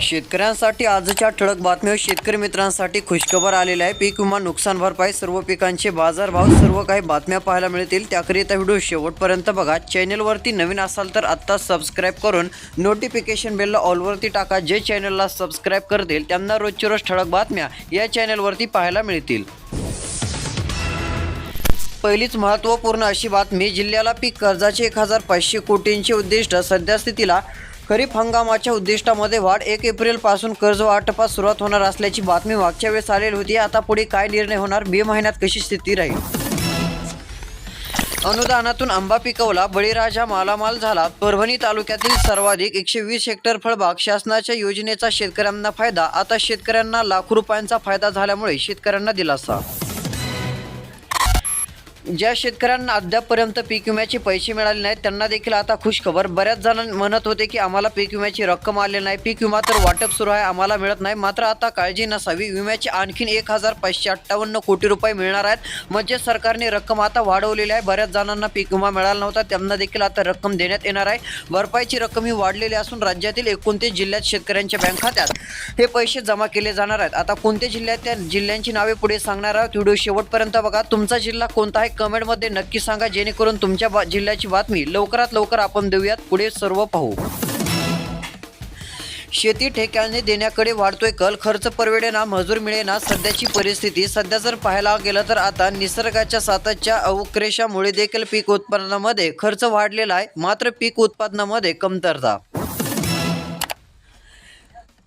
शेतकऱ्यांसाठी आजच्या ठळक बातम्या शेतकरी मित्रांसाठी खुशखबर आलेला आहे. पीक विमा नुकसान भरपाई सर्व पिकांचे बाजारभाव सर्व काही बातम्या पाहायला मिळतील. त्याकरिता व्हिडिओ शेवटपर्यंत बघा. चॅनलवरती नवीन असाल तर आत्ता सबस्क्राईब करून नोटिफिकेशन बेलला ऑलवरती टाका. जे चॅनलला सबस्क्राईब करतील त्यांना रोजची रोज ठळक बातम्या या चॅनलवरती पाहायला मिळतील. पहिलीच महत्त्वपूर्ण अशी बातमी जिल्ह्याला पीक कर्जाचे एक हजार पाचशे कोटींचे उद्दिष्ट. सध्यास्थितीला खरीप हंगामाच्या उद्दिष्टामध्ये वाढ. एक एप्रिलपासून कर्ज वाटपास सुरुवात होणार असल्याची बातमी मागच्या वेळेस आलेली होती. आता पुढे काय निर्णय होणार? मे महिन्यात कशी स्थिती राहील? अनुदानातून आंबा पिकवला. बळीराजा मालामाल झाला. परभणी तालुक्यातील सर्वाधिक एकशे वीस हेक्टर फळबाग शासनाच्या योजनेचा शेतकऱ्यांना फायदा. आता शेतकऱ्यांना लाखो रुपयांचा फायदा झाल्यामुळे शेतकऱ्यांना दिलासा. ज्या शेतकऱ्यांना अद्यापपर्यंत पीक विम्याचे पैसे मिळाले नाहीत त्यांना देखील आता खुश खबर. बऱ्याच जण म्हणत होते की आम्हाला पीक विम्याची रक्कम आले नाही. पीक विमा तर वाटप सुरू आहे आम्हाला मिळत नाही. मात्र आता काळजी नसावी. विम्याचे आणखीन एक हजार पाचशे अठ्ठावन्न कोटी रुपये मिळणार आहेत. म्हणजे सरकारने रक्कम आता वाढवलेली आहे. बऱ्याच जणांना पीक विमा मिळाला नव्हता. त्यांना देखील आता रक्कम देण्यात येणार आहे. भरपाईची रक्कम ही वाढलेली असून राज्यातील एकोणतीस जिल्ह्यात शेतकऱ्यांच्या बँक खात्यात हे पैसे जमा केले जाणार आहेत. आता कोणत्या जिल्ह्यात त्या जिल्ह्यांची नावे पुढे सांगणार आहोत? व्हिडिओ शेवटपर्यंत बघा. तुमचा जिल्हा कोणता आहे? कमेंटमध्ये नक्की सांगा जेणेकरून तुमच्या बा जिल्ह्याची बातमी लवकरात लवकर आपण देऊयात. पुढे सर्व पाहू. शेती ठेक्याने देण्याकडे वाढतोय कल. खर्च परवडेना मजूर मिळेना. सध्याची परिस्थिती सध्या जर पाहायला गेलं तर आता निसर्गाच्या सातच्या अवक्रेशामुळे देखील पीक उत्पादनामध्ये खर्च वाढलेला आहे. मात्र पीक उत्पादनामध्ये कमतरता.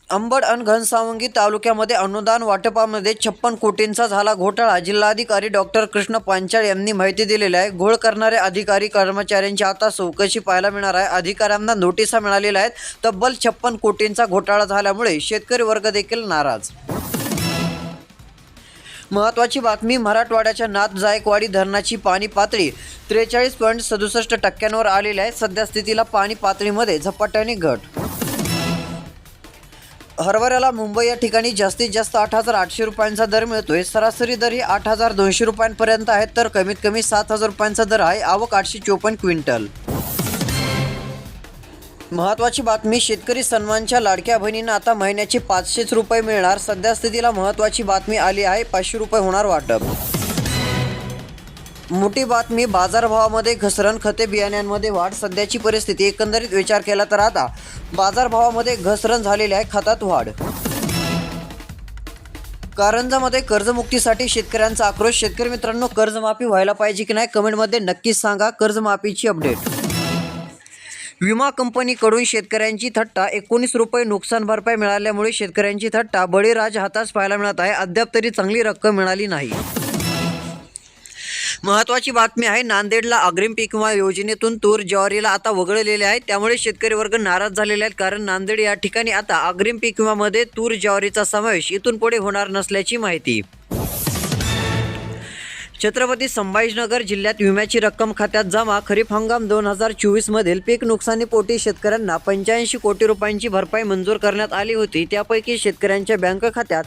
अंबड आणि घनसावंगी तालुक्यामध्ये अनुदान वाटपामध्ये छप्पन कोटींचा झाला घोटाळा. जिल्हाधिकारी डॉक्टर कृष्ण पांचाळ यांनी माहिती दिलेली आहे. घोळ करणारे अधिकारी कर्मचाऱ्यांची आता चौकशी पाहायला मिळणार आहे. अधिकाऱ्यांना नोटिसा मिळालेल्या आहेत. तब्बल छप्पन कोटींचा घोटाळा झाल्यामुळे शेतकरी वर्ग देखील नाराज. महत्त्वाची बातमी मराठवाड्याच्या नाथ जायकवाडी धरणाची पाणी पातळी त्रेचाळीस पॉईंट सदुसष्ट टक्क्यांवर आलेली आहे. सध्या स्थितीला पाणी पातळीमध्ये झपाट्याने घट हरभऱ्याला मुंबई या ठिकाणी जास्तीत जास्त आठ हजार आठशे रुपयांचा दर मिळतोय. सरासरी दर ही आठ हजार दोनशे रुपयांपर्यंत आहे तर कमीत कमी सात हजार रुपयांचा दर आहे. आवक आठशे चोपन्न क्विंटल. महत्त्वाची बातमी शेतकरी सन्मानच्या लाडक्या बहिणींना आता महिन्याचे पाचशेच रुपये मिळणार. सध्या स्थितीला महत्त्वाची बातमी आली आहे. पाचशे रुपये होणार वाटप. मोठी बातमी बाजारभावामध्ये घसरण खते बियाण्यांमध्ये वाढ सध्याची परिस्थिती एकंदरीत विचार केला तर आता बाजारभावामध्ये घसरण झालेली आहे खतात वाढ. कारंजामध्ये कर्जमुक्तीसाठी शेतकऱ्यांचा आक्रोश शेतकरी मित्रांनो कर्जमाफी व्हायला पाहिजे की नाही कमेंटमध्ये नक्कीच सांगा कर्जमाफीची अपडेट. विमा कंपनीकडून शेतकऱ्यांची थट्टा एकोणीस रुपये नुकसान भरपाई मिळाल्यामुळे शेतकऱ्यांची थट्टा बळीराज हातास पाहायला मिळत आहे अद्याप तरी चांगली रक्कम मिळाली नाही. महत्त्वाची बातमी आहे नांदेडला अग्रिम पीक विमा योजनेतून तूर ज्वारीला आता वगळलेले आहे. त्यामुळे शेतकरी वर्ग नाराज झालेले आहेत कारण नांदेड या ठिकाणी आता अग्रिम पीक विमामध्ये तूर ज्वारीचा समावेश इथून पुढे होणार नसल्याची माहिती. छत्रपती संभाजीनगर जिल्ह्यात विम्याची रक्कम खात्यात जमा खरीप हंगाम दोन हजार चोवीसमधील पीक नुकसानीपोटी शेतकऱ्यांना पंच्याऐंशी कोटी रुपयांची भरपाई मंजूर करण्यात आली होती. त्यापैकी शेतकऱ्यांच्या बँक खात्यात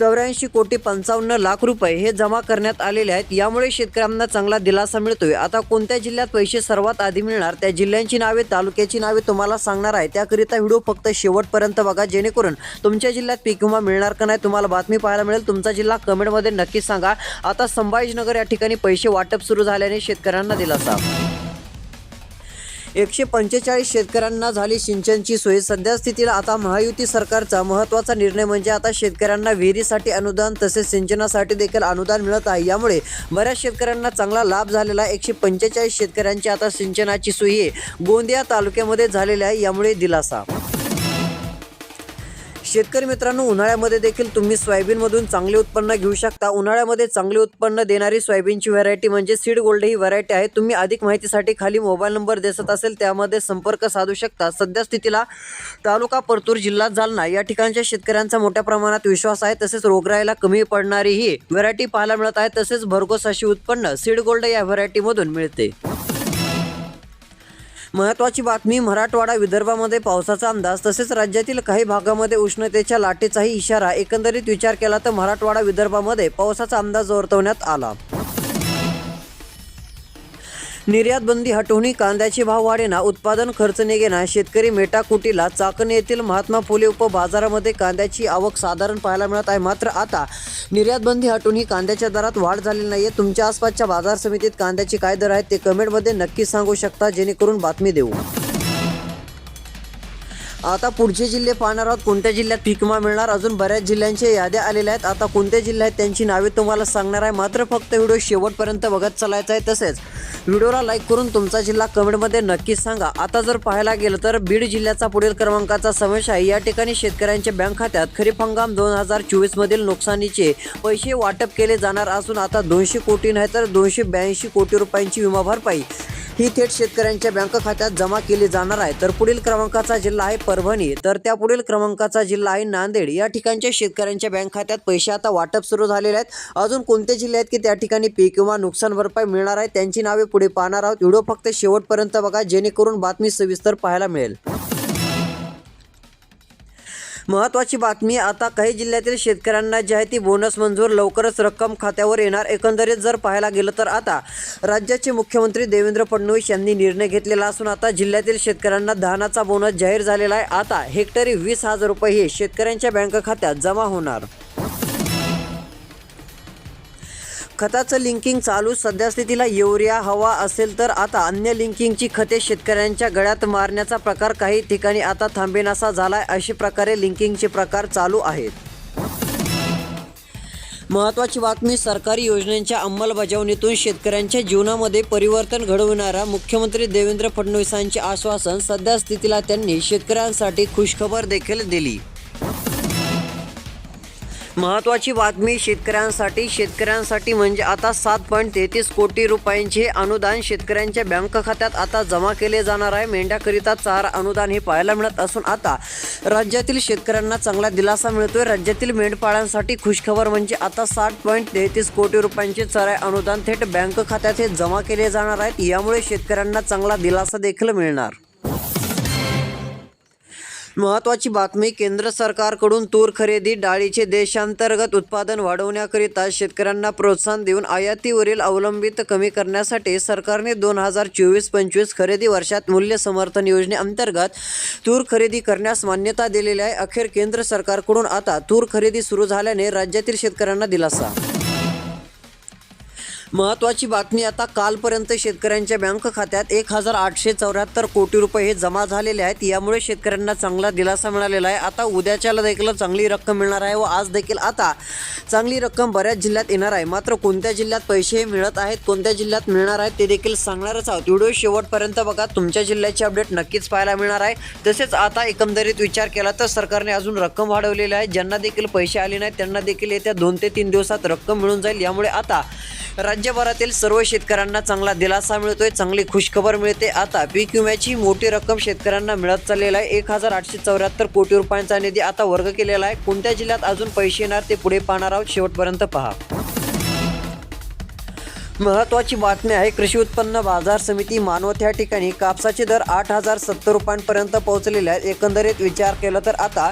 चौऱ्याऐंशी कोटी पंचावन्न लाख रुपये हे जमा करण्यात आलेले आहेत. यामुळे शेतकऱ्यांना चांगला दिलासा मिळतोय. आता कोणत्या जिल्ह्यात पैसे सर्वात आधी मिळणार त्या जिल्ह्यांची नावे तालुक्याची नावे तुम्हाला सांगणार आहे. त्याकरिता व्हिडिओ फक्त शेवटपर्यंत बघा जेणेकरून तुमच्या जिल्ह्यात पीक विमा मिळणार का नाही तुम्हाला बातमी पाहायला मिळेल. तुमचा जिल्हा कमेंटमध्ये नक्कीच सांगा. आता संभाजीनगर या ठिकाणी पैसे वाटप सुरू झाल्याने शेतकऱ्यांना दिलासा एकशे पंचेचाळीस शेतकऱ्यांना झाली सिंचनची सोय. सध्या स्थितीला आता महायुती सरकारचा महत्त्वाचा निर्णय म्हणजे आता शेतकऱ्यांना विहिरीसाठी अनुदान तसेच सिंचनासाठी देखील अनुदान मिळत आहे. यामुळे बऱ्याच शेतकऱ्यांना चांगला लाभ झालेला एकशे पंचेचाळीस शेतकऱ्यांची आता सिंचनाची सोय गोंदिया तालुक्यामध्ये झालेली आहे. यामुळे दिलासा शेतकरी मित्रांनो उन्हाळ्यामध्ये देखील तुम्ही सोयाबीनमधून चांगले उत्पन्न घेऊ शकता. उन्हाळ्यामध्ये चांगले उत्पन्न देणारी सोयाबीनची व्हरायटी म्हणजे सीड गोल्ड ही व्हरायटी आहे. तुम्ही अधिक माहितीसाठी खाली मोबाईल नंबर दिसत असेल त्यामध्ये संपर्क साधू शकता. सध्या स्थितीला तालुका परतूर जिल्हा जालना. या ठिकाणच्या शेतकऱ्यांचा मोठ्या प्रमाणात विश्वास आहे. तसेच रोगराईला कमी पडणारी ही व्हरायटी पाहायला मिळत आहे. तसेच भरघोस अशी उत्पन्न सीड गोल्ड या व्हरायटीमधून मिळते. महत्त्वाची बातमी मराठवाडा विदर्भामध्ये पावसाचा अंदाज तसेच राज्यातील काही भागामध्ये उष्णतेच्या लाटेचाही इशारा. एकंदरीत विचार केला तर मराठवाडा विदर्भामध्ये पावसाचा अंदाज वर्तवण्यात आला. निर्यात बंदी हटवून कांद्याचे भाव वाढेना उत्पादन खर्च निघेना शेतकरी मेटाकुटीला चाकण येथील महात्मा फुले उपबाजारामध्ये कांद्याची आवक साधारण पाहायला मिळत आहे. मात्र आता निर्यात बंदी हटवून कांद्याच्या दरात वाढ झालेली नाहीये. तुमच्या आसपासच्या बाजार समितीत कांद्याचे काय दर आहेत ते कमेंटमध्ये नक्की सांगू शकता जेणेकरून बातमी देऊ. आता पुढचे जिल्हे पाहणार आहोत. कोणत्या जिल्ह्यात पीक विमा मिळणार? अजून बऱ्याच जिल्ह्यांच्या याद्या आलेल्या आहेत. आता कोणते जिल्हे आहेत त्यांची नावे तुम्हाला सांगणार आहे. मात्र फक्त व्हिडिओ शेवटपर्यंत बघत चालायचा आहे तसेच व्हिडिओला लाईक करून तुमचा जिल्हा कमेंटमध्ये नक्कीच सांगा. आता जर पाहायला गेलं तर बीड जिल्ह्याचा पुढील क्रमांकाचा समावेश आहे. या ठिकाणी शेतकऱ्यांच्या बँक खात्यात खरीप हंगाम दोन हजार चोवीसमधील नुकसानीचे पैसे वाटप केले जाणार असून आता दोनशे कोटी नाही तर दोनशे ब्याऐंशी कोटी रुपयांची विमा भरपाई ही थेट शेतकऱ्यांच्या बँक खात्यात जमा केली जाणार आहे. तर पुढील क्रमांकाचा जिल्हा आहे परभणी. तर त्या पुढील क्रमांकाचा जिल्हा आहे नांदेड. या ठिकाणच्या शेतकऱ्यांच्या बँक खात्यात पैसे आता वाटप सुरू झालेले आहेत. अजून कोणते जिल्हे आहेत की त्या ठिकाणी पीक किंवा नुकसान भरपाई मिळणार आहे त्यांची नावे पुढे पाहणार आहोत. व्हिडिओ फक्त शेवटपर्यंत बघा जेणेकरून बातमी सविस्तर पाहायला मिळेल. महत्त्वाची बातमी आता काही जिल्ह्यातील शेतकऱ्यांना जी आहे ती बोनस मंजूर लवकरच रक्कम खात्यावर येणार. एकंदरीत जर पाहायला गेलं तर आता राज्याचे मुख्यमंत्री देवेंद्र फडणवीस यांनी निर्णय घेतलेला असून आता जिल्ह्यातील शेतकऱ्यांना धानाचा बोनस जाहीर झालेला आहे. आता हेक्टरी वीस हजार रुपये हे शेतकऱ्यांच्या बँक खात्यात जमा होणार. खताचं लिंकिंग चालू. सध्या स्थितीला युरिया हवा असेल तर आता अन्य लिंकिंगची खते शेतकऱ्यांच्या गळ्यात मारण्याचा प्रकार काही ठिकाणी आता थांबेनासा झालाय अशा प्रकारे लिंकिंगचे प्रकार चालू आहेत. महत्त्वाची बातमी सरकारी योजनांच्या अंमलबजावणीतून शेतकऱ्यांच्या जीवनामध्ये परिवर्तन घडविणारा मुख्यमंत्री देवेंद्र फडणवीसांचे आश्वासन सध्या स्थितीला त्यांनी शेतकऱ्यांसाठी खुशखबर देखील दिली. महत्त्वाची बातमी शेतकऱ्यांसाठी. शेतकऱ्यांसाठी म्हणजे आता सात पॉईंट तेहतीस कोटी रुपयांचे अनुदान शेतकऱ्यांच्या बँक खात्यात आता जमा केले जाणार आहे. मेंढ्याकरिता चारा अनुदान हे पाहायला मिळत असून आता राज्यातील शेतकऱ्यांना चांगला दिलासा मिळतोय. राज्यातील मेंढपाळांसाठी खुशखबर म्हणजे आता साठ पॉईंट तेहतीस कोटी रुपयांचे चराय अनुदान थेट बँक खात्यात हे जमा केले जाणार आहेत. यामुळे शेतकऱ्यांना चांगला दिलासा देखील मिळणार. महत्त्वाची बातमी केंद्र सरकारकडून तूर खरेदी डाळीचे देशांतर्गत उत्पादन वाढवण्याकरिता शेतकऱ्यांना प्रोत्साहन देऊन आयातीवरील अवलंबित कमी करण्यासाठी सरकारने दोन हजार चोवीस पंचवीस खरेदी वर्षात मूल्य समर्थन योजनेअंतर्गत तूर खरेदी करण्यास मान्यता दिलेली आहे. अखेर केंद्र सरकारकडून आता तूर खरेदी सुरू झाल्याने राज्यातील शेतकऱ्यांना दिलासा. महत्त्वाची बातमी आता कालपर्यंत शेतकऱ्यांच्या बँक खात्यात एक हजार आठशे चौऱ्याहत्तर कोटी रुपये हे जमा झालेले आहेत. यामुळे शेतकऱ्यांना चांगला दिलासा मिळालेला आहे. आता उद्याच्याला देखील चांगली रक्कम मिळणार आहे व आज देखील आता चांगली रक्कम बऱ्याच जिल्ह्यात येणार आहे. मात्र कोणत्या जिल्ह्यात पैसे मिळत आहेत कोणत्या जिल्ह्यात मिळणार आहेत ते देखील सांगणारच आहोत. व्हिडिओ शेवटपर्यंत बघा. तुमच्या जिल्ह्याची अपडेट नक्कीच पाहायला मिळणार आहे. तसेच आता एकंदरीत विचार केला तर सरकारने अजून रक्कम वाढवलेली आहे. ज्यांना देखील पैसे आले नाहीत त्यांना देखील येत्या दोन ते तीन दिवसात रक्कम मिळून जाईल. यामुळे आता राज्यभरातील सर्व शेतकऱ्यांना चांगला दिलासा मिळतोय चांगली खुशखबर मिळते. आता पीक विम्याची मोठी रक्कम शेतकऱ्यांना मिळत चाललेला आहे. एक हजार आठशे चौऱ्याहत्तर कोटी रुपयांचा निधी आता वर्ग केलेला आहे. कोणत्या जिल्ह्यात अजून पैसे येणार ते पुढे पाहणार आहोत. शेवटपर्यंत पहा. महत्त्वाची बातमी आहे कृषी उत्पन्न बाजार समिती मानवत या ठिकाणी कापसाचे दर आठ हजार सत्तर रुपयांपर्यंत पोहोचलेले आहेत. एकंदरीत विचार केला तर आता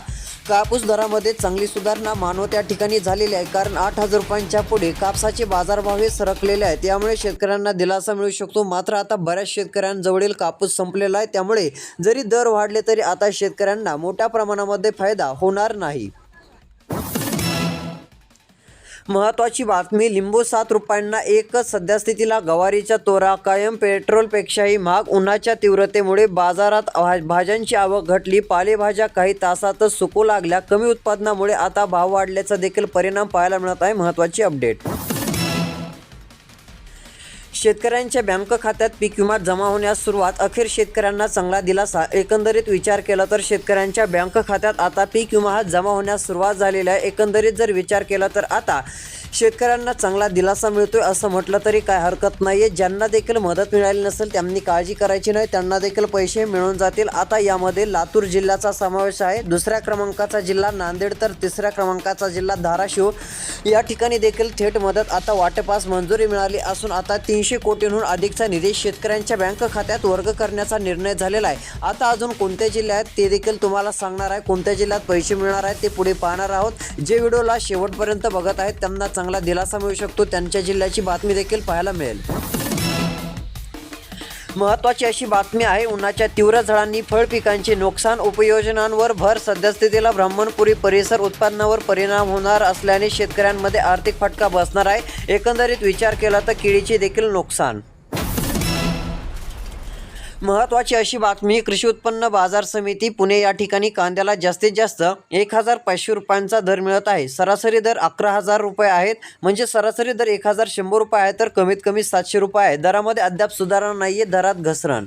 कापूस दरामध्ये चांगली सुधारणा मानव त्या ठिकाणी झालेली आहे. कारण आठ हजार रुपयांच्या पुढे कापसाचे बाजारभाव हे सरकलेले आहेत. त्यामुळे शेतकऱ्यांना दिलासा मिळू शकतो. मात्र आता बऱ्याच शेतकऱ्यांजवळील कापूस संपलेला आहे. त्यामुळे जरी दर वाढले तरी आता शेतकऱ्यांना मोठ्या प्रमाणामध्ये फायदा होणार नाही. महत्त्वाची बातमी लिंबू सात रुपयांना एकच सध्यास्थितीला गवारीच्या तोरा. कायम पेट्रोलपेक्षाही महाग उन्हाच्या तीव्रतेमुळे बाजारात भाज्यांची आवक घटली. पालेभाज्या काही तासातच सुकू लागल्या. कमी उत्पादनामुळे आता भाव वाढल्याचा देखील परिणाम पाहायला मिळत आहे. महत्त्वाची अपडेट. शेतकऱ्यांच्या बँक खात्यात पीक विमा जमा होण्यास सुरुवात. अखेर शेतकऱ्यांना चांगला दिलासा. एकंदरीत विचार केला तर शेतकऱ्यांच्या बँक खात्यात आता पीक विमा हा जमा होण्यास सुरुवात झालेला आहे. एकंदरीत जर विचार केला तर आता शेतकऱ्यांना चांगला दिलासा मिळतोय असं म्हटलं तरी काय हरकत नाहीये. ज्यांना देखील मदत मिळाली नसेल त्यांनी काळजी करायची नाही. त्यांना देखील पैसे मिळून जातील. आता यामध्ये लातूर जिल्ह्याचा समावेश आहे. दुसऱ्या क्रमांकाचा जिल्हा नांदेड तर तिसऱ्या क्रमांकाचा जिल्हा धाराशिव. या ठिकाणी देखील थेट मदत आता वाटपास मंजुरी मिळाली असून आता तीनशे कोटींहून अधिकचा निधी शेतकऱ्यांच्या बँक खात्यात वर्ग करण्याचा निर्णय झालेला आहे. आता अजून कोणते जिल्हे आहेत ते देखील तुम्हाला सांगणार आहे. कोणत्या जिल्ह्यात पैसे मिळणार आहेत ते पुढे पाहणार आहोत. जे व्हिडिओला शेवटपर्यंत बघत आहेत त्यांना चांगला दिलासा मिळू शकतो त्यांच्या जिल्ह्याची बातमी देखील पाहायला मिळेल. महत्त्वाची अशी बातमी आहे उन्हाच्या तीव्र झळांनी फळ पिकांचे नुकसान उपयोजनांवर भर. सद्यस्थितीला ब्राह्मणपुरी परिसर उत्पादनावर परिणाम होणार असल्याने शेतकऱ्यांमध्ये आर्थिक फटका बसणार आहे. एकंदरीत विचार केला तर केळीचे देखील नुकसान महत्त्वाची अशी बातमी कृषी उत्पन्न बाजार समिती पुणे या ठिकाणी कांद्याला जास्तीत जास्त एक हजार पाचशे रुपयांचा दर मिळत आहे. सरासरी दर अकरा हजार रुपये आहेत. म्हणजे सरासरी दर एक हजार शंभर रुपये आहे तर कमीत कमी सातशे रुपये आहे. दरामध्ये अद्याप सुधारणा नाही आहे दरात घसरण.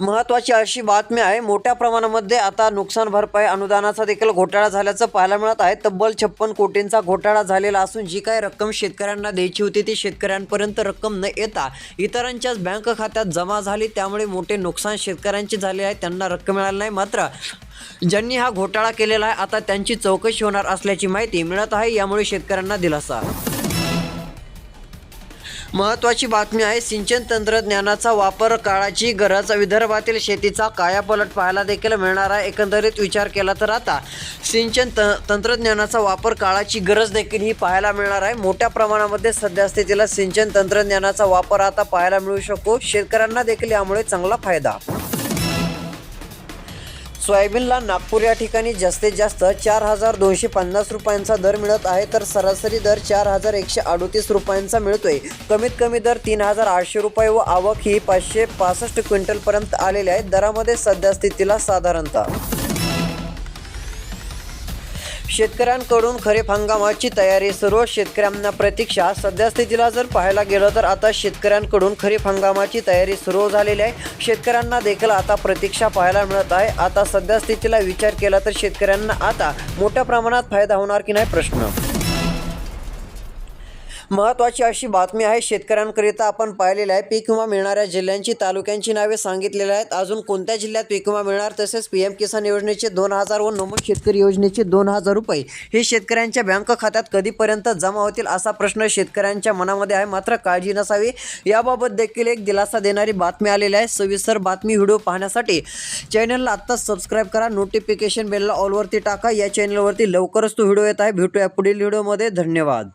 महत्त्वाची अशी बातमी आहे मोठ्या प्रमाणामध्ये आता नुकसान भरपाई अनुदानाचा देखील घोटाळा झाल्याचं पाहायला मिळत आहे. तब्बल छप्पन कोटींचा घोटाळा झालेला असून जी काही रक्कम शेतकऱ्यांना द्यायची होती ती शेतकऱ्यांपर्यंत रक्कम न येता इतरांच्याच बँक खात्यात जमा झाली. त्यामुळे मोठे नुकसान शेतकऱ्यांचे झाले आहे त्यांना रक्कम मिळाली नाही. मात्र ज्यांनी हा घोटाळा केलेला आहे आता त्यांची चौकशी होणार असल्याची माहिती मिळत आहे. यामुळे शेतकऱ्यांना दिलासा. महत्त्वाची बातमी आहे सिंचन तंत्रज्ञानाचा वापर काळाची गरज. विदर्भातील शेतीचा कायापलट पाहायला देखील मिळणार आहे. एकंदरीत विचार केला तर आता सिंचन त तंत्रज्ञानाचा वापर काळाची गरज देखील ही पाहायला मिळणार आहे. मोठ्या प्रमाणामध्ये सध्या स्थितीला सिंचन तंत्रज्ञानाचा वापर आता पाहायला मिळू शकतो. शेतकऱ्यांना देखील यामुळे चांगला फायदा. सोयाबीनला नागपूर या ठिकाणी जास्तीत जास्त चार हजार दोनशे पन्नास रुपयांचा दर मिळत आहे तर सरासरी दर चार हजार एकशे अडोतीस रुपयांचा मिळतोय. कमीत कमी दर तीन हजार आठशे रुपये व आवक ही पाचशे पासष्ट क्विंटलपर्यंत आलेली आहे. दरामध्ये सध्या स्थितीला साधारणतः शेतकऱ्यांकडून खरीप हंगामाची तयारी सर्व शेतकऱ्यांना प्रतीक्षा. सध्या स्थितीला जर पाहायला गेलं तर आता शेतकऱ्यांकडून खरीप हंगामाची तयारी सुरू झालेली आहे. शेतकऱ्यांना देखील आता प्रतीक्षा पाहायला मिळत आहे. आता सध्या स्थितीला विचार केला तर शेतकऱ्यांना आता मोठ्या प्रमाणात फायदा होणार की नाही? प्रश्न. महत्त्वाची अशी बातमी आहे शेतकऱ्यांकरिता आपण पाहिलेलं आहे. पीक विमा मिळणाऱ्या जिल्ह्यांची तालुक्यांची नावे सांगितलेली आहेत. अजून कोणत्या जिल्ह्यात पीक विमा मिळणार? तसेच पी एम किसान योजनेचे दोन हजार व नमूद शेतकरी योजनेचे दोन हजार रुपये हे शेतकऱ्यांच्या बँक खात्यात कधीपर्यंत जमा होतील असा प्रश्न शेतकऱ्यांच्या मनामध्ये आहे. मात्र काळजी नसावी. याबाबत देखील एक दिलासा देणारी बातमी आलेली आहे. सविस्तर बातमी व्हिडिओ पाहण्यासाठी चॅनलला आत्ताच सबस्क्राईब करा. नोटिफिकेशन बेलला ऑलवरती टाका. या चॅनलवरती लवकरच तो व्हिडिओ येत आहे. भेटूया पुढील व्हिडिओमध्ये. धन्यवाद.